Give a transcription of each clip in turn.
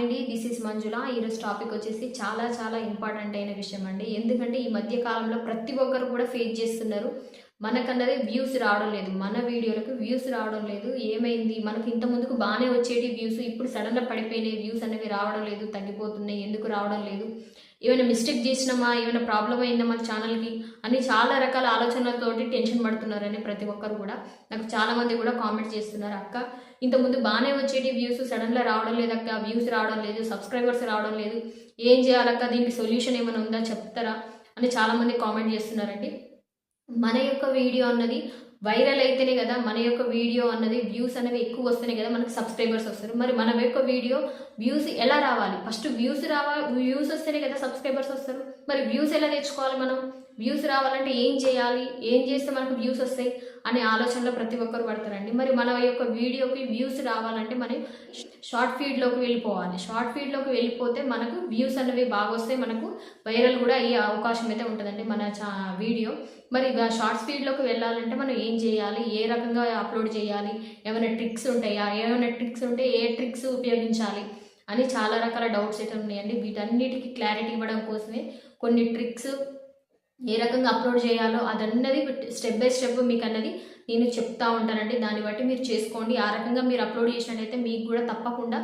అండి this is మంజుల. ఈరోజు topic వచ్చేసి చాలా చాలా ఇంపార్టెంట్ అయిన విషయం అండి. ఎందుకంటే ఈ మధ్య కాలంలో ప్రతి ఒక్కరు కూడా ఫేస్ చేస్తున్నారు. మనకన్నది వ్యూస్ రావడం లేదు. మన వీడియోలకు వ్యూస్ రావడం లేదు. ఏమైంది? మనకు ఇంత ముందుకు బాగానే వచ్చేటి వ్యూస్ ఇప్పుడు సడన్గా పడిపోయినాయి వ్యూస్ అనేవి రావడం లేదు తగ్గిపోతున్నాయి ఎందుకు రావడం లేదు? ఏమైనా మిస్టేక్ చేసినామా? ఏమైనా ప్రాబ్లం అయిందా మన ఛానల్కి అని చాలా రకాల ఆలోచనలతోటి టెన్షన్ పడుతున్నారని ప్రతి ఒక్కరు కూడా. నాకు చాలామంది కూడా కామెంట్ చేస్తున్నారు అక్క ఇంతకుముందు బాగానే వచ్చేటి వ్యూస్ సడన్గా రావడం లేదు అక్క. వ్యూస్ రావడం లేదు సబ్స్క్రైబర్స్ రావడం లేదు. ఏం చేయాలక్క దీనికి సొల్యూషన్ ఏమైనా ఉందా? చెప్తారా? అని చాలామంది కామెంట్ చేస్తున్నారండి. మన యొక్క వీడియో అన్నది వైరల్ అయితేనే కదా మన యొక్క వీడియో అన్నది వ్యూస్ అనేవి ఎక్కువ వస్తేనే కదా మనకు సబ్స్క్రైబర్స్ వస్తారు. మరి మన యొక్క వీడియో వ్యూస్ ఎలా రావాలి? ఫస్ట్ వ్యూస్ రావాలి వ్యూస్ వస్తేనే కదా సబ్స్క్రైబర్స్ వస్తారు. మరి వ్యూస్ ఎలా తెచ్చుకోవాలి మనం? వ్యూస్ రావాలంటే ఏం చేయాలి? ఏం చేస్తే మనకు వ్యూస్ వస్తాయి? అనే ఆలోచనలో ప్రతి ఒక్కరు పడతారండి. మరి మన యొక్క వీడియోకి వ్యూస్ రావాలంటే మనం షార్ట్ ఫీడ్లోకి వెళ్ళిపోవాలి. షార్ట్ ఫీడ్లోకి వెళ్ళిపోతే మనకు వ్యూస్ అనేవి బాగా వస్తాయి. మనకు వైరల్ కూడా అయ్యే అవకాశం అయితే ఉంటుందండి మన చా వీడియో. మరి షార్ట్ స్పీడ్లోకి వెళ్ళాలంటే మనం ఏం చేయాలి? ఏ రకంగా అప్లోడ్ చేయాలి? ఏమైనా ట్రిక్స్ ఉంటాయా? ఏమైనా ట్రిక్స్ ఉంటే ఏ ట్రిక్స్ ఉపయోగించాలి? అని చాలా రకాల డౌట్స్ అయితే ఉన్నాయండి. వీటన్నిటికీ క్లారిటీ ఇవ్వడం కోసమే కొన్ని ట్రిక్స్ ఏ రకంగా అప్లోడ్ చేయాలో అదన్నది స్టెప్ బై స్టెప్ మీకు అన్నది నేను చెప్తా ఉంటానండి. దాన్ని బట్టి మీరు చేసుకోండి. ఆ రకంగా మీరు అప్లోడ్ చేసినట్టయితే మీకు కూడా తప్పకుండా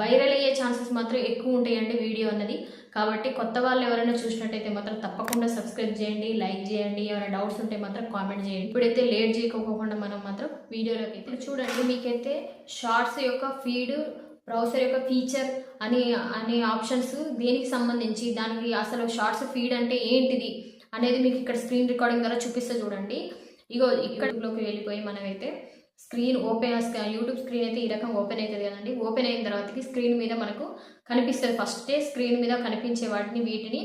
వైరల్ అయ్యే ఛాన్సెస్ మాత్రం ఎక్కువ ఉంటాయండి వీడియో అన్నది. కాబట్టి కొత్త వాళ్ళు ఎవరైనా చూసినట్టయితే మాత్రం తప్పకుండా సబ్స్క్రైబ్ చేయండి లైక్ చేయండి. ఏమైనా డౌట్స్ ఉంటే మాత్రం కామెంట్ చేయండి. ఇప్పుడైతే లేట్ చేయకపోకుండా మనం మాత్రం వీడియోలోకి అయితే చూడండి. మీకైతే షార్ట్స్ యొక్క ఫీడ్ ప్రౌసర్ యొక్క ఫీచర్ అని అనే ఆప్షన్స్ దేనికి సంబంధించి దానికి అసలు షార్ట్స్ ఫీడ్ అంటే ఏంటిది? అనేది మీకు ఇక్కడ స్క్రీన్ రికార్డింగ్ ద్వారా చూపిస్తే చూడండి. ఇగో ఇక్కడలోకి వెళ్ళిపోయి మనమైతే స్క్రీన్ ఓపెన్ యూట్యూబ్ స్క్రీన్ అయితే ఈ రకంగా ఓపెన్ అవుతుంది కదండి. ఓపెన్ అయిన తర్వాతకి స్క్రీన్ మీద మనకు కనిపిస్తుంది. ఫస్టే స్క్రీన్ మీద కనిపించే వాటిని వీటిని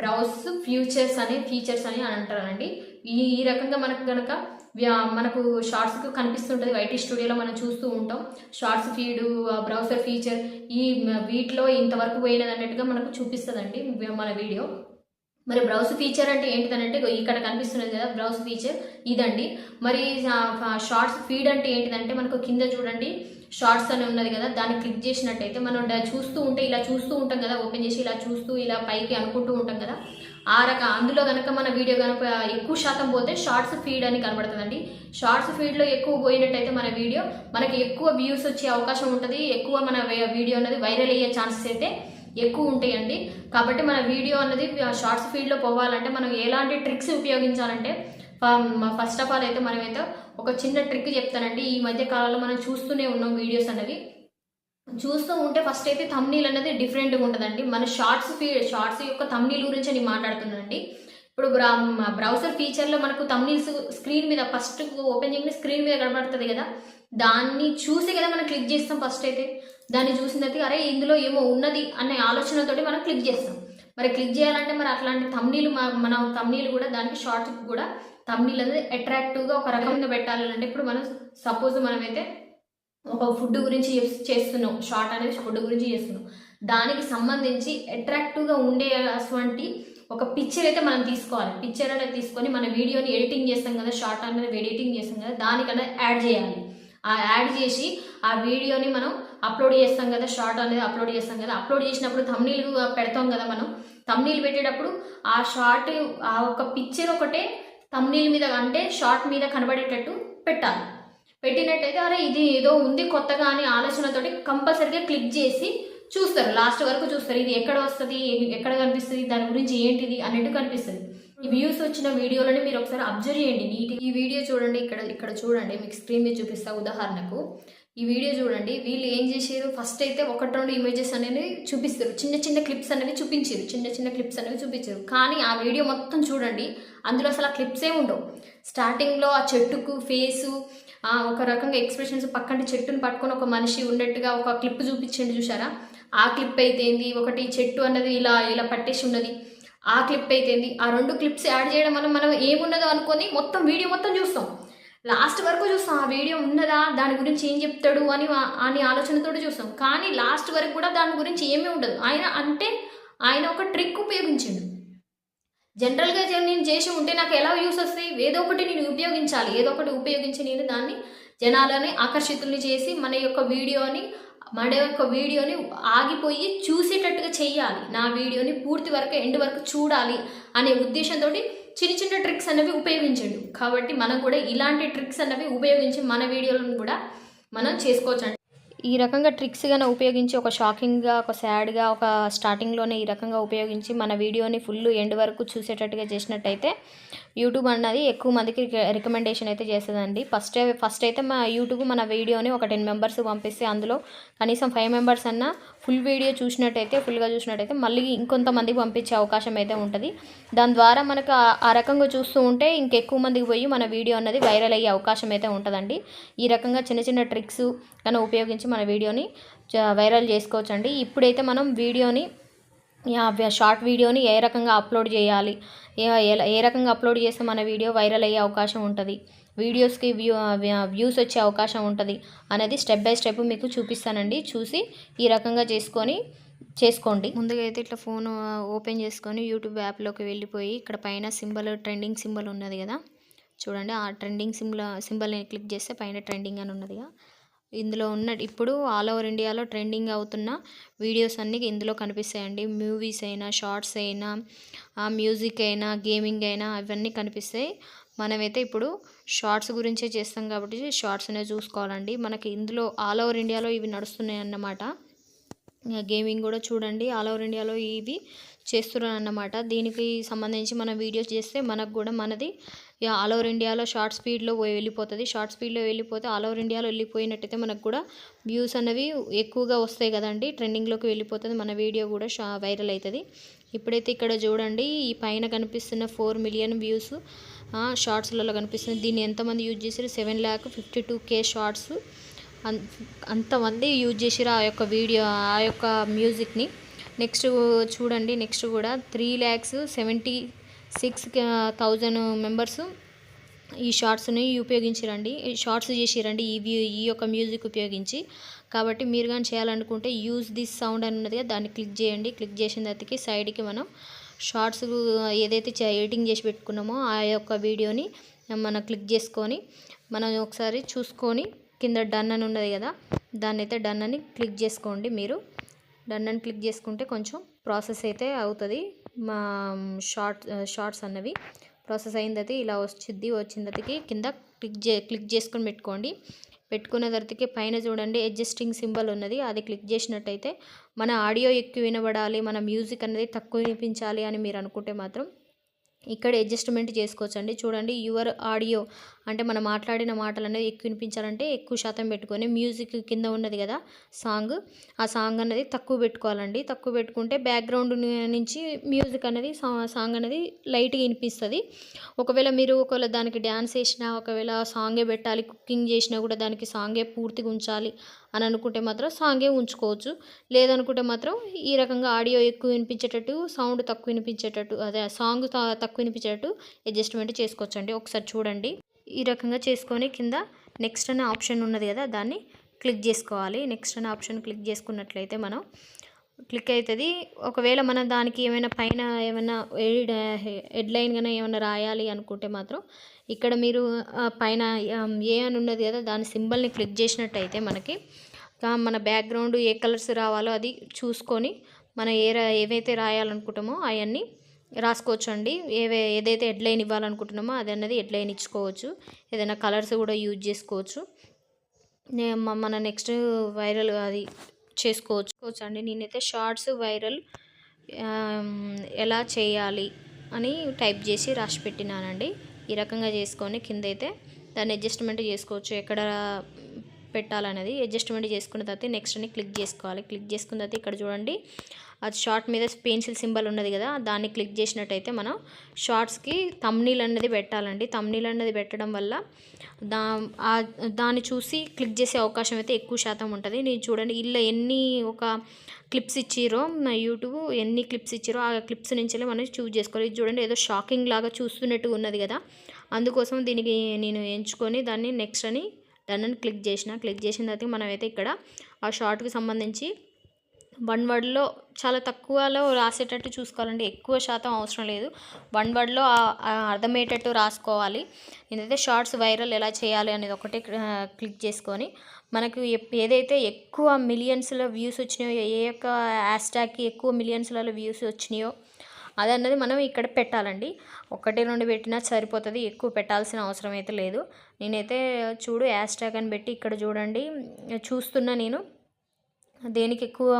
బ్రౌజ్ ఫ్యూచర్స్ అనే ఫీచర్స్ అని అంటారండి. ఈ ఈ రకంగా మనకు కనుక మనకు షార్ట్స్కి కనిపిస్తుంటుంది. వైటీ స్టూడియోలో మనం చూస్తూ ఉంటాం. షార్ట్స్ ఫీడు బ్రౌజర్ ఫీచర్ ఈ వీటిలో ఇంతవరకు పోయినది అన్నట్టుగా మనకు చూపిస్తుందండి. మన వీడియో. మరి బ్రౌజ్ ఫీచర్ అంటే ఏంటిదనంటే ఇక్కడ కనిపిస్తున్నది కదా బ్రౌజ్ ఫీచర్ ఇదండి. మరి షార్ట్స్ ఫీడ్ అంటే ఏంటిదంటే మనకు కింద చూడండి షార్ట్స్ అని ఉన్నది కదా దాన్ని క్లిక్ చేసినట్టయితే మనం చూస్తూ ఉంటే ఇలా చూస్తూ ఉంటాం కదా ఓపెన్ చేసి ఇలా చూస్తూ ఇలా పైకి అనుకుంటూ ఉంటాం కదా ఆ రక అందులో కనుక మన వీడియో కనుక ఎక్కువ శాతం పోతే షార్ట్స్ ఫీడ్ అని కనబడుతుందండి. షార్ట్స్ ఫీడ్లో ఎక్కువ పోయినట్టయితే మన వీడియో మనకి ఎక్కువ వ్యూస్ వచ్చే అవకాశం ఉంటుంది ఎక్కువ మన వీడియో అనేది వైరల్ అయ్యే ఛాన్సెస్ అయితే ఎక్కువ ఉంటాయండి కాబట్టి మన వీడియో అన్నది షార్ట్స్ ఫీడ్లో పోవాలంటే మనం ఎలాంటి ట్రిక్స్ ఉపయోగించాలంటే ఫస్ట్ ఆఫ్ ఆల్ అయితే మనమైతే ఒక చిన్న ట్రిక్ చెప్తానండి. ఈ మధ్య కాలంలో మనం చూస్తూనే ఉన్నాం వీడియోస్ అనేవి చూస్తూ ఉంటే ఫస్ట్ అయితే తమ్నీల్ అనేది డిఫరెంట్గా ఉంటుందండి. మన షార్ట్స్ ఫీ షార్ట్స్ యొక్క తమ్నీల్ గురించి నేను మాట్లాడుతున్నానండి. ఇప్పుడు బ్రౌజర్ ఫీచర్లో మనకు తమ్నీల్స్ స్క్రీన్ మీద ఫస్ట్ ఓపెన్ చేయగానే స్క్రీన్ మీద కనబడుతుంది కదా. దాన్ని చూసి కదా మనం క్లిక్ చేస్తాం ఫస్ట్ అయితే. దాన్ని చూసినట్టు అరే ఇందులో ఏమో ఉన్నది అనే ఆలోచనతోటి మనం క్లిక్ చేస్తాం. మరి క్లిక్ చేయాలంటే మరి అట్లాంటి తమ్నీలు మన తమ్నీలు కూడా దానికి షార్ట్ కూడా తమ్నీలు అనేది అట్రాక్టివ్గా ఒక రకంగా పెట్టాలంటే ఇప్పుడు మనం సపోజ్ మనమైతే ఒక ఫుడ్ గురించి చేస్తున్నాం. షార్ట్ అనేది ఫుడ్ గురించి చేస్తున్నాం. దానికి సంబంధించి అట్రాక్టివ్గా ఉండే అటువంటి ఒక పిక్చర్ అయితే మనం తీసుకోవాలి. పిక్చర్ అనేది తీసుకొని మన వీడియోని ఎడిటింగ్ చేస్తాం కదా షార్ట్ అనేది ఎడిటింగ్ చేస్తాం కదా దానికన్నా యాడ్ చేయాలి. ఆ యాడ్ చేసి ఆ వీడియోని మనం అప్లోడ్ చేస్తాం కదా షార్ట్ అనేది అప్లోడ్ చేస్తాం కదా. అప్లోడ్ చేసినప్పుడు తమ్నీల్ పెడతాం కదా మనం. తమ్నీల్ పెట్టేటప్పుడు ఆ షార్ట్ ఆ ఒక పిక్చర్ ఒకటే తమ్నీల్ మీద అంటే షార్ట్ మీద కనబడేటట్టు పెట్టాలి. పెట్టినట్టయితే అరే ఇది ఏదో ఉంది కొత్తగా అని ఆలోచనతోటి కంపల్సరీగా క్లిక్ చేసి చూస్తారు. లాస్ట్ వరకు చూస్తారు. ఇది ఎక్కడ వస్తుంది? ఎక్కడ కనిపిస్తుంది? దాని గురించి ఏంటిది? అన్నట్టు కనిపిస్తుంది. ఈ వ్యూస్ వచ్చిన వీడియోలని మీరు ఒకసారి అబ్జర్వ్ చేయండి. నీట్ ఈ వీడియో చూడండి. ఇక్కడ ఇక్కడ చూడండి. మీకు స్క్రీన్ మీద చూపిస్తా ఉదాహరణకు. ఈ వీడియో చూడండి. వీళ్ళు ఏం చేసారు ఫస్ట్ అయితే ఒకటి రెండు ఇమేజెస్ అనేవి చూపిస్తారు. చిన్న చిన్న క్లిప్స్ అనేవి చూపించారు. చిన్న చిన్న క్లిప్స్ అనేవి చూపించారు. కానీ ఆ వీడియో మొత్తం చూడండి. అందులో అసలు ఆ క్లిప్స్ ఉండవు. స్టార్టింగ్లో ఆ చెట్టుకు ఫేసు ఆ, ఒక రకంగా ఎక్స్ప్రెషన్స్ పక్కన చెట్టుని పట్టుకొని ఒక మనిషి ఉన్నట్టుగా ఒక క్లిప్ చూపించండి చూసారా ఆ క్లిప్ అయితే ఏంది? ఒకటి చెట్టు అన్నది ఇలా ఇలా పట్టేసి ఉన్నది. ఆ క్లిప్ అయితే ఏంది? ఆ రెండు క్లిప్స్ యాడ్ చేయడం వల్ల మనం ఏమున్నదో అనుకొని మొత్తం వీడియో మొత్తం చూస్తాం. లాస్ట్ వరకు చూస్తాం ఆ వీడియో ఉన్నదా దాని గురించి ఏం చెప్తాడు అని అని ఆలోచనతో చూస్తాం. కానీ లాస్ట్ వరకు కూడా దాని గురించి ఏమీ ఉండదు. ఆయన అంటే ఆయన ఒక ట్రిక్ ఉపయోగించిండు. జనరల్గా నేను చేసి ఉంటే నాకు ఎలా యూస్ వస్తాయి? ఏదో ఒకటి నేను ఉపయోగించాలి. ఏదో ఒకటి ఉపయోగించి నేను దాన్ని జనాలని ఆకర్షితుల్ని చేసి మన యొక్క వీడియోని మన యొక్క వీడియోని ఆగిపోయి చూసేటట్టుగా చేయాలి. నా వీడియోని పూర్తి వరకు ఎండ్ వరకు చూడాలి అనే ఉద్దేశంతో చిన్న చిన్న ట్రిక్స్ అనేవి ఉపయోగించండు. కాబట్టి మనం కూడా ఇలాంటి ట్రిక్స్ అనేవి ఉపయోగించి మన వీడియోలను కూడా మనం చేసుకోవచ్చు ఈ రకంగా ట్రిక్స్ గానే ఉపయోగించి ఒక షాకింగ్గా ఒక సాడ్గా ఒక స్టార్టింగ్లోనే ఈ రకంగా ఉపయోగించి మన వీడియోని ఫుల్ ఎండ్ వరకు చూసేటట్టుగా చేసినట్టయితే యూట్యూబ్ అన్నది ఎక్కువ మందికి రికమెండేషన్ అయితే చేస్తుందండి. ఫస్ట్ ఫస్ట్ అయితే మా యూట్యూబ్ మన వీడియోని ఒక టెన్ మెంబర్స్ పంపిస్తే అందులో కనీసం ఫైవ్ మెంబర్స్ అన్నా ఫుల్ వీడియో చూసినట్టయితే ఫుల్గా చూసినట్టయితే మళ్ళీ ఇంకొంతమందికి పంపించే అవకాశం అయితే ఉంటుంది. దాని ద్వారా మనకు ఆ- రకంగా చూస్తూ ఉంటే ఇంకెక్కువ మందికి పోయి మన వీడియో అన్నది వైరల్ అయ్యే అవకాశం అయితే ఉంటుందండి. ఈ రకంగా చిన్న చిన్న ట్రిక్స్ కానీ ఉపయోగించి మన వీడియోని వైరల్ చేసుకోవచ్చండి. ఇప్పుడైతే మనం వీడియోని షార్ట్ వీడియోని ఏ రకంగా అప్లోడ్ చేయాలి ఏ ఏ రకంగా అప్లోడ్ చేస్తే మన వీడియో వైరల్ అయ్యే అవకాశం ఉంటుంది. వీడియోస్కి వ్యూ వ్యూస్ వచ్చే అవకాశం ఉంటుంది అనేది స్టెప్ బై స్టెప్ మీకు చూపిస్తానండి. చూసి ఈ రకంగా చేసుకొని చేసుకోండి. ముందుగా అయితే ఇట్లా ఫోన్ ఓపెన్ చేసుకొని యూట్యూబ్ యాప్లోకి వెళ్ళిపోయి ఇక్కడ పైన సింబల్ ట్రెండింగ్ సింబల్ ఉన్నది కదా. చూడండి ఆ ట్రెండింగ్ సింబల్ సింబల్ని క్లిక్ చేస్తే పైన ట్రెండింగ్ అని ఉన్నదిగా. ఇందులో ఉన్న ఇప్పుడు ఆల్ ఓవర్ ఇండియాలో ట్రెండింగ్ అవుతున్న వీడియోస్ అన్నీ ఇందులో కనిపిస్తాయండి. మూవీస్ అయినా షార్ట్స్ అయినా ఆ మ్యూజిక్ అయినా గేమింగ్ అయినా అవన్నీ కనిపిస్తాయి. మనమైతే ఇప్పుడు షార్ట్స్ గురించే చేస్తాం కాబట్టి షార్ట్స్ అనేవి చూసుకోవాలండి. మనకి ఇందులో ఆల్ ఓవర్ ఇండియాలో ఇవి నడుస్తున్నాయి అన్నమాట. గేమింగ్ కూడా చూడండి. ఆల్ ఓవర్ ఇండియాలో ఇవి చేస్తున్నారు అన్నమాట దీనికి సంబంధించి మనం వీడియోస్ చేస్తే మనకు కూడా మనది ఆల్ ఓవర్ ఇండియాలో షార్ట్ స్పీడ్లో వెళ్ళిపోతుంది. షార్ట్ స్పీడ్లో వెళ్ళిపోతే ఆల్ ఓవర్ ఇండియాలో వెళ్ళిపోయినట్టయితే మనకు కూడా వ్యూస్ అనేవి ఎక్కువగా వస్తాయి కదండి. ట్రెండింగ్లోకి వెళ్ళిపోతుంది. మన వీడియో కూడా షా వైరల్ అవుతుంది. ఇప్పుడైతే ఇక్కడ చూడండి. ఈ పైన కనిపిస్తున్న ఫోర్ మిలియన్ వ్యూస్ షార్ట్స్లలో కనిపిస్తుంది. దీన్ని ఎంతమంది యూజ్ చేశారు? Seven lakh fifty two K shorts. అంత అంతమంది యూజ్ చేసిరు ఆ యొక్క వీడియో ఆ యొక్క మ్యూజిక్ని. నెక్స్ట్ చూడండి నెక్స్ట్ కూడా three lakhs seventy six thousand members ఈ షార్ట్స్ని ఉపయోగించారండి. ఈ షార్ట్స్ చేసిరండి ఈ వ్యూ ఈ యొక్క మ్యూజిక్ ఉపయోగించి. కాబట్టి మీరు కానీ చేయాలనుకుంటే యూజ్ దిస్ సౌండ్ అని ఉన్నది దాన్ని క్లిక్ చేయండి. క్లిక్ చేసిన తర్వాతకి సైడ్కి మనం షార్ట్స్ ఏదైతే ఎడిటింగ్ చేసి పెట్టుకున్నామో ఆ యొక్క వీడియోని మనం క్లిక్ చేసుకొని మనం ఒకసారి చూసుకొని కింద డన్ అని ఉన్నది కదా దాన్ని అయితే డన్ అని క్లిక్ చేసుకోండి మీరు. డన్ అని క్లిక్ చేసుకుంటే కొంచెం ప్రాసెస్ అయితే అవుతుంది. మా షార్ట్ షార్ట్స్ అన్నవి ప్రాసెస్ అయిన ఇలా వచ్చింది వచ్చిన కింద క్లిక్ చే క్లిక్ చేసుకొని పెట్టుకోండి. పెట్టుకున్న తర్వాతకి పైన చూడండి అడ్జస్టింగ్ సింబల్ ఉన్నది. అది క్లిక్ చేసినట్టయితే మన ఆడియో ఎక్కువ వినబడాలి మన మ్యూజిక్ అనేది తక్కువ వినిపించాలి అని మీరు అనుకుంటే మాత్రం ఇక్కడ అడ్జస్ట్మెంట్ చేసుకోవచ్చండి. చూడండి యువర్ ఆడియో అంటే మనం మాట్లాడిన మాటలు అనేది ఎక్కువ వినిపించాలంటే ఎక్కువ శాతం పెట్టుకొని మ్యూజిక్ కింద ఉన్నది కదా సాంగ్. ఆ సాంగ్ అనేది తక్కువ పెట్టుకోవాలండి. తక్కువ పెట్టుకుంటే బ్యాక్గ్రౌండ్ నుంచి మ్యూజిక్ అనేది సాంగ్ అనేది లైట్గా వినిపిస్తుంది. ఒకవేళ మీరు ఒకవేళ దానికి డ్యాన్స్ వేసినా ఒకవేళ సాంగే పెట్టాలి కుకింగ్ చేసినా కూడా దానికి సాంగే పూర్తిగా ఉంచాలి అని అనుకుంటే మాత్రం సాంగే ఉంచుకోవచ్చు. లేదనుకుంటే మాత్రం ఈ రకంగా ఆడియో ఎక్కువ వినిపించేటట్టు సౌండ్ తక్కువ వినిపించేటట్టు అదే సాంగ్ తక్కువ వినిపించేటట్టు అడ్జస్ట్మెంట్ చేసుకోవచ్చండి. ఒకసారి చూడండి. ఈ రకంగా చేసుకొని కింద నెక్స్ట్ అనే ఆప్షన్ ఉన్నది కదా దాన్ని క్లిక్ చేసుకోవాలి. నెక్స్ట్ అనే ఆప్షన్ క్లిక్ చేసుకున్నట్లయితే మనం క్లిక్ అవుతుంది. ఒకవేళ మనం దానికి ఏమైనా పైన ఏమైనా హెడ్లైన్ కానీ ఏమైనా రాయాలి అనుకుంటే మాత్రం ఇక్కడ మీరు పైన ఏ అని ఉన్నది కదా దాని సింబల్ని క్లిక్ చేసినట్టయితే మనకి మన బ్యాక్గ్రౌండ్ ఏ కలర్స్ రావాలో అది చూసుకొని మనం ఏ ఏవైతే రాయాలనుకుంటామో అవన్నీ రాసుకోవచ్చు అండి ఏవే ఏదైతే హెడ్లైన్ ఇవ్వాలనుకుంటున్నామో అది అన్నది హెడ్లైన్ ఇచ్చుకోవచ్చు. ఏదైనా కలర్స్ కూడా యూజ్ చేసుకోవచ్చు. మన నెక్స్ట్ వైరల్ అది చేసుకోవచ్చు. అండి నేనైతే షార్ట్స్ వైరల్ ఎలా చేయాలి అని టైప్ చేసి రాసి పెట్టినానండి. ఈ రకంగా చేసుకొని కింద అయితే దాన్ని అడ్జస్ట్మెంట్ చేసుకోవచ్చు. ఎక్కడ పెట్టాలనేది అడ్జస్ట్మెంట్ చేసుకున్న తర్వాత నెక్స్ట్ అని క్లిక్ చేసుకోవాలి. క్లిక్ చేసుకున్న తర్వాత ఇక్కడ చూడండి అది షార్ట్ మీద పెన్సిల్ సింబల్ ఉన్నది కదా దాన్ని క్లిక్ చేసినట్టయితే మనం షార్ట్స్కి తమ్నీల్ అనేది పెట్టాలండి. తమ్నీల్ అనేది పెట్టడం వల్ల దా దాన్ని చూసి క్లిక్ చేసే అవకాశం అయితే ఎక్కువ శాతం ఉంటుంది. నేను చూడండి ఇలా ఎన్ని ఒక క్లిప్స్ ఇచ్చిరో నా యూట్యూబ్ ఎన్ని క్లిప్స్ ఇచ్చిరో ఆ క్లిప్స్ నుంచి మనం చూస్ చేసుకోవాలి. చూడండి ఏదో షాకింగ్ లాగా చూస్తున్నట్టు ఉన్నది కదా అందుకోసం దీనికి నేను ఎంచుకొని దాన్ని నెక్స్ట్ అని డన్ అని క్లిక్ చేసిన క్లిక్ చేసిన తర్వాత మనమైతే ఇక్కడ ఆ షార్ట్కి సంబంధించి వన్ వర్డ్లో చాలా తక్కువలో రాసేటట్టు చూసుకోవాలండి. ఎక్కువ శాతం అవసరం లేదు. వన్ వర్డ్లో అర్థమయ్యేటట్టు రాసుకోవాలి. నేనైతే షార్ట్స్ వైరల్ ఎలా చేయాలి అనేది ఒకటే క్లిక్ చేసుకొని మనకు ఎప్- ఏదైతే ఎక్కువ మిలియన్స్లో వ్యూస్ వచ్చినాయో ఏ యొక్క హ్యాష్ట్యాగ్కి ఎక్కువ మిలియన్స్లలో వ్యూస్ వచ్చినాయో అదన్నది మనం ఇక్కడ పెట్టాలండి. ఒకటి రెండు పెట్టినా సరిపోతుంది. ఎక్కువ పెట్టాల్సిన అవసరం అయితే లేదు. నేనైతే చూడు హ్యాష్ట్యాగ్ అని పెట్టి ఇక్కడ చూడండి. చూస్తున్నా నేను. దేనికి ఎక్కువ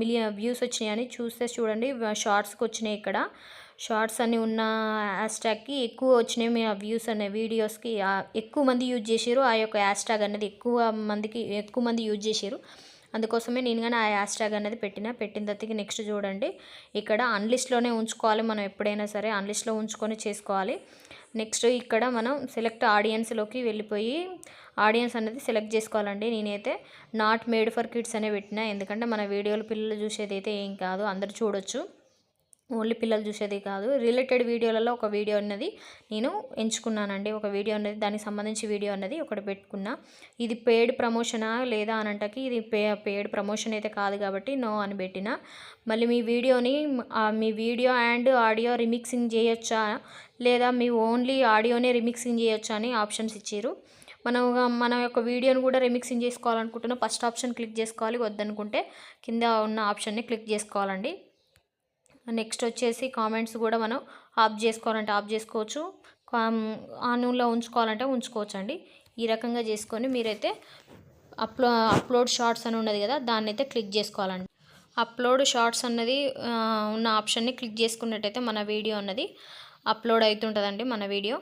మిలియన్ వ్యూస్ వచ్చినాయని చూస్తే చూడండి. షార్ట్స్కి వచ్చినాయి ఇక్కడ. షార్ట్స్ అని ఉన్న హ్యాష్ట్యాగ్కి ఎక్కువ వచ్చినాయి మీ వ్యూస్ అనే వీడియోస్కి. ఎక్కువ మంది యూజ్ చేసారు ఆ యొక్క హ్యాష్ట్యాగ్ అనేది ఎక్కువ మందికి ఎక్కువ మంది యూజ్ చేసారు అందుకోసమే నేను కానీ ఆ హ్యాష్ ట్యాగ్ అనేది పెట్టిన. పెట్టిన తర్వాత నెక్స్ట్ చూడండి. ఇక్కడ అన్లిస్ట్లోనే ఉంచుకోవాలి మనం ఎప్పుడైనా సరే. అన్లిస్ట్లో ఉంచుకొని చేసుకోవాలి. నెక్స్ట్ ఇక్కడ మనం సెలెక్ట్ ఆడియన్స్లోకి వెళ్ళిపోయి ఆడియన్స్ అనేది సెలెక్ట్ చేసుకోవాలండి. నేనైతే నాట్ మేడ్ ఫర్ కిడ్స్ అనే పెట్టిన. ఎందుకంటే మన వీడియోలు పిల్లలు చూసేది అయితే ఏం కాదు. అందరు చూడొచ్చు. ఓన్లీ పిల్లలు చూసేది కాదు. రిలేటెడ్ వీడియోలలో ఒక వీడియో అన్నది నేను ఎంచుకున్నానండి. ఒక వీడియో అన్నది దానికి సంబంధించి వీడియో అన్నది ఒకటి పెట్టుకున్నా. ఇది పెయిడ్ ప్రమోషనా లేదా అనంటకి ఇది పే పెయిడ్ ప్రమోషన్ అయితే కాదు కాబట్టి నో అని పెట్టిన. మళ్ళీ మీ వీడియోని మీ వీడియో అండ్ ఆడియో రిమిక్సింగ్ చేయొచ్చా? లేదా మీ ఓన్లీ ఆడియోనే రిమిక్సింగ్ చేయొచ్చా అని ఆప్షన్స్ ఇచ్చారు మనం మన యొక్క వీడియోని కూడా రిమిక్సింగ్ చేసుకోవాలనుకుంటున్నా ఫస్ట్ ఆప్షన్ క్లిక్ చేసుకోవాలి. వద్దనుకుంటే కింద ఉన్న ఆప్షన్ని క్లిక్ చేసుకోవాలండి. నెక్స్ట్ వచ్చేసి కామెంట్స్ కూడా మనం ఆఫ్ చేసుకోవాలంటే ఆఫ్ చేసుకోవచ్చు. ఆన్లో ఉంచుకోవాలంటే ఉంచుకోవచ్చు అండి ఈ రకంగా చేసుకొని మీరైతే అప్లో అప్లోడ్ షార్ట్స్ అని ఉన్నది కదా దాన్ని అయితే క్లిక్ చేసుకోవాలండి. అప్లోడ్ షార్ట్స్ అన్నది ఉన్న ఆప్షన్ని క్లిక్ చేసుకున్నట్టయితే మన వీడియో అన్నది అప్లోడ్ అవుతుంటుందండి మన వీడియో.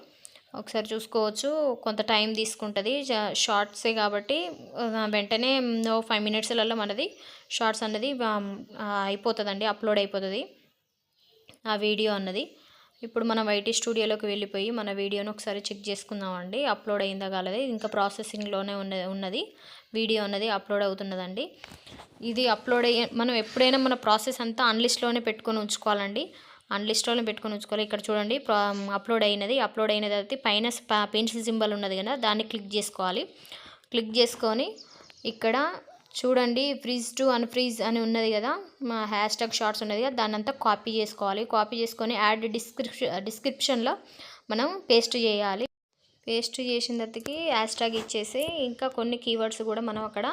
ఒకసారి చూసుకోవచ్చు కొంత టైం తీసుకుంటుంది. షార్ట్సే కాబట్టి వెంటనే ఫైవ్ మినిట్స్లలో మనది షార్ట్స్ అన్నది అయిపోతుందండి అప్లోడ్ అయిపోతుంది. ఆ వీడియో అన్నది. ఇప్పుడు మనం ఐటీ స్టూడియోలోకి వెళ్ళిపోయి మన వీడియోను ఒకసారి చెక్ చేసుకుందామండి. అప్లోడ్ అయిందా కాలేదు? ఇంకా ప్రాసెసింగ్లోనే ఉన్న ఉన్నది. వీడియో అన్నది అప్లోడ్ అవుతున్నదండి. ఇది అప్లోడ్ అయ్యే మనం ఎప్పుడైనా మన ప్రాసెస్ అంతా అన్లిస్ట్లోనే పెట్టుకొని ఉంచుకోవాలండి. అన్లిస్ట్లోనే పెట్టుకొని ఉంచుకోవాలి. ఇక్కడ చూడండి అప్లోడ్ అయినది అప్లోడ్ అయిన తర్వాత పైన పెన్సిల్ సింబల్ ఉన్నది కదా దాన్ని క్లిక్ చేసుకోవాలి. క్లిక్ చేసుకొని ఇక్కడ చూడండి ఫ్రీజ్ టు అన్ఫ్రీజ్ అని ఉన్నది కదా మా హ్యాష్ ట్యాగ్ షార్ట్స్ ఉన్నది కదా దాన్ని అంతా కాపీ చేసుకోవాలి. కాపీ చేసుకొని యాడ్ డిస్క్రిప్షన్ డిస్క్రిప్షన్లో మనం పేస్ట్ చేయాలి. పేస్ట్ చేసిన తర్వాతకి హ్యాష్ ట్యాగ్ ఇచ్చేసి ఇంకా కొన్ని కీవర్డ్స్ కూడా మనం అక్కడ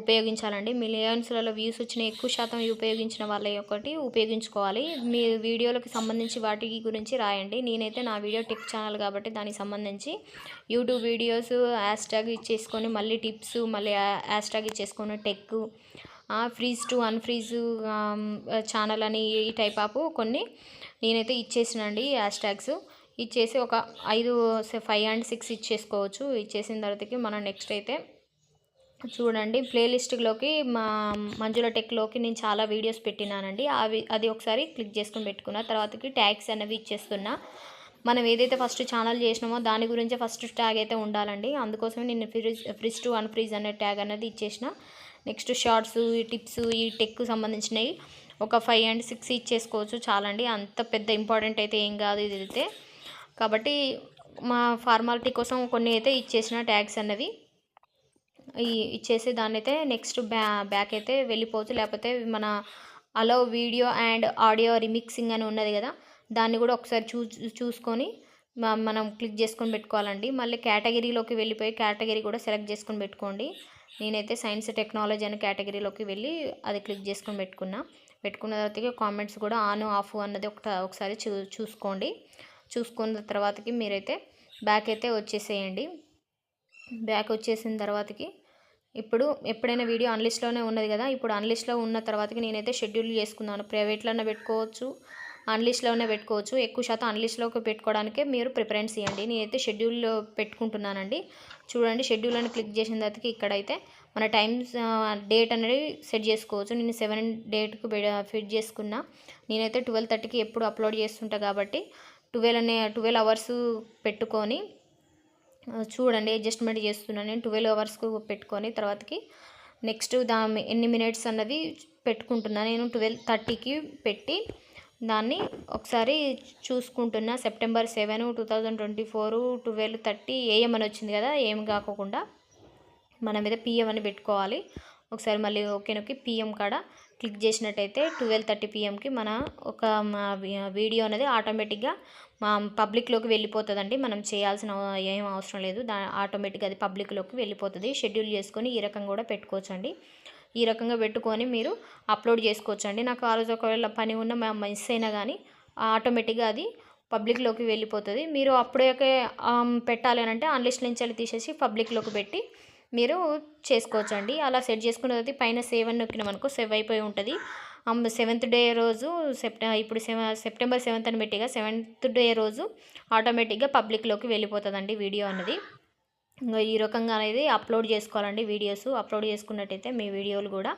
ఉపయోగించాలండి. మిలియన్స్లలో వ్యూస్ వచ్చిన ఎక్కువ శాతం ఉపయోగించిన వాళ్ళ ఒకటి ఉపయోగించుకోవాలి. మీ వీడియోలకు సంబంధించి వాటి గురించి రాయండి. నేనైతే నా వీడియో టెక్ ఛానల్ కాబట్టి దానికి సంబంధించి యూట్యూబ్ వీడియోస్ హ్యాష్ ట్యాగ్ ఇచ్చేసుకొని మళ్ళీ టిప్స్ మళ్ళీ hash tag ఇచ్చేసుకొని tech freeze to unfreeze channel అని ఈ టైప్ ఆఫ్ కొన్ని నేనైతే ఇచ్చేసినండి హ్యాష్ ట్యాగ్స్ ఇచ్చేసి ఒక ఐదు ఫైవ్ అండ్ సిక్స్ ఇచ్చేసుకోవచ్చు. ఇచ్చేసిన తర్వాతకి మనం నెక్స్ట్ అయితే చూడండి. ప్లేలిస్ట్లోకి మా మంజుల టెక్లోకి నేను చాలా వీడియోస్ పెట్టినానండి. అవి అది ఒకసారి క్లిక్ చేసుకుని పెట్టుకున్న తర్వాతకి ట్యాగ్స్ అనేవి ఇచ్చేస్తున్నా. మనం ఏదైతే ఫస్ట్ ఛానల్ చేసినామో దాని గురించే ఫస్ట్ ట్యాగ్ అయితే ఉండాలండి. అందుకోసమే నేను ఫ్రిజ్ ఫ్రిజ్ టు అన్ఫ్రీజ్ అనే ట్యాగ్ అనేది ఇచ్చేసిన. నెక్స్ట్ షార్ట్స్ ఈ టిప్స్ ఈ టెక్ సంబంధించినవి ఒక ఫైవ్ అండ్ సిక్స్ ఇచ్చేసుకోవచ్చు చాలండి. అంత పెద్ద ఇంపార్టెంట్ అయితే ఏం కాదు ఇది అయితే కాబట్టి మా ఫార్మాలిటీ కోసం కొన్ని అయితే ఇచ్చేసిన ట్యాగ్స్ అన్నవి ఇచ్చేసి దాన్ని అయితే నెక్స్ట్ బ్యా బ్యాక్ అయితే వెళ్ళిపోవచ్చు. లేకపోతే మన అలో వీడియో అండ్ ఆడియో రిమిక్సింగ్ అని ఉన్నది కదా దాన్ని కూడా ఒకసారి చూ చూసుకొని మనం క్లిక్ చేసుకొని పెట్టుకోవాలండి. మళ్ళీ కేటగిరీలోకి వెళ్ళిపోయి కేటగిరీ కూడా సెలెక్ట్ చేసుకొని పెట్టుకోండి. నేనైతే సైన్స్ టెక్నాలజీ అనే కేటగిరీలోకి వెళ్ళి అది క్లిక్ చేసుకొని పెట్టుకున్నా. పెట్టుకున్న తర్వాత కామెంట్స్ కూడా ఆన్ ఆఫ్ అన్నది ఒక ఒకసారి చూ చూసుకోండి. చూసుకున్న తర్వాతకి మీరైతే బ్యాక్ అయితే వచ్చేసేయండి. బ్యాక్ వచ్చేసిన తర్వాతకి ఇప్పుడు ఎప్పుడైనా వీడియో అన్లిస్ట్లోనే ఉన్నది కదా ఇప్పుడు అన్లిస్ట్లో ఉన్న తర్వాతకి నేనైతే షెడ్యూల్ చేసుకున్నాను. ప్రైవేట్లోనే పెట్టుకోవచ్చు అన్లిస్ట్లోనే పెట్టుకోవచ్చు. ఎక్కువ శాతం అన్లిస్ట్లోకి పెట్టుకోవడానికే మీరు ప్రిఫరెన్స్ ఇవ్వండి. నేనైతే షెడ్యూల్ పెట్టుకుంటున్నానండి. చూడండి షెడ్యూల్ అని క్లిక్ చేసిన తర్వాతకి ఇక్కడైతే మన టైమ్స్ డేట్ అనేది సెట్ చేసుకోవచ్చు. నేను సెవెన్ డేట్కు ఫిట్ చేసుకున్నా. నేనైతే ట్వెల్వ్ థర్టీకి ఎప్పుడు అప్లోడ్ చేస్తుంటా కాబట్టి ట్వెల్వ్ అనే ట్వెల్వ్ అవర్స్ పెట్టుకొని చూడండి అడ్జస్ట్మెంట్ చేస్తున్నాను నేను. ట్వెల్వ్ అవర్స్కు పెట్టుకొని తర్వాతకి నెక్స్ట్ దా ఎన్ని మినిట్స్ అన్నది పెట్టుకుంటున్నా. నేను ట్వెల్వ్ థర్టీకి పెట్టి దాన్ని ఒకసారి చూసుకుంటున్నా. September seven two thousand twenty four twelve thirty AM అని వచ్చింది కదా ఏం కాకోకుండా మన మీద పిఎం అని పెట్టుకోవాలి. ఒకసారి మళ్ళీ ఓకే నొక్కి పిఎం కాడ క్లిక్ చేసినట్టయితే ట్వెల్వ్ థర్టీ పిఎంకి మన ఒక మా వీడియో అనేది ఆటోమేటిక్గా మా పబ్లిక్లోకి వెళ్ళిపోతుందండి. మనం చేయాల్సిన ఏం అవసరం లేదు. దా ఆటోమేటిక్గా అది పబ్లిక్లోకి వెళ్ళిపోతుంది. షెడ్యూల్ చేసుకొని ఈ రకంగా కూడా పెట్టుకోవచ్చండి. ఈ రకంగా పెట్టుకొని మీరు అప్లోడ్ చేసుకోవచ్చండి. నాకు ఆ రోజు ఒకవేళ పని ఉన్న మిస్ అయినా కానీ ఆటోమేటిక్గా అది పబ్లిక్లోకి వెళ్ళిపోతుంది. మీరు అప్పుడే పెట్టాలి అని అంటే అన్లిస్ట్ నుంచి వెళ్ళి తీసేసి పబ్లిక్లోకి పెట్టి మీరు చేసుకోవచ్చండి. అలా సెట్ చేసుకున్న తర్వాత పైన సేవ్ అని నొక్కినాం అనుకో సేవ్ అయిపోయి ఉంటుంది. సెవెంత్ డే రోజు సెప్ట ఇప్పుడు సెప్టెంబర్ సెవెంత్ అని పెట్టిగా సెవెంత్ డే రోజు ఆటోమేటిక్గా పబ్లిక్లోకి వెళ్ళిపోతుందండి వీడియో అనేది ఇంకా ఈ రకంగా అనేది అప్లోడ్ చేసుకోవాలండి వీడియోస్ అప్లోడ్ చేసుకున్నట్టయితే మీ వీడియోలు కూడా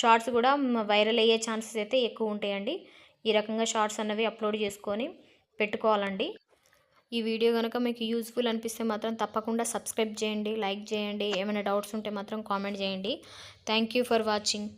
షార్ట్స్ కూడా వైరల్ అయ్యే ఛాన్సెస్ అయితే ఎక్కువ ఉంటాయండి. ఈ రకంగా షార్ట్స్ అన్నవి అప్లోడ్ చేసుకొని పెట్టుకోవాలండి. ఈ వీడియో కనుక మీకు యూజ్ఫుల్ అనిపిస్తే మాత్రం తప్పకుండా సబ్స్క్రైబ్ చేయండి లైక్ చేయండి. ఏమైనా డౌట్స్ ఉంటే మాత్రం కామెంట్ చేయండి. Thank you for watching.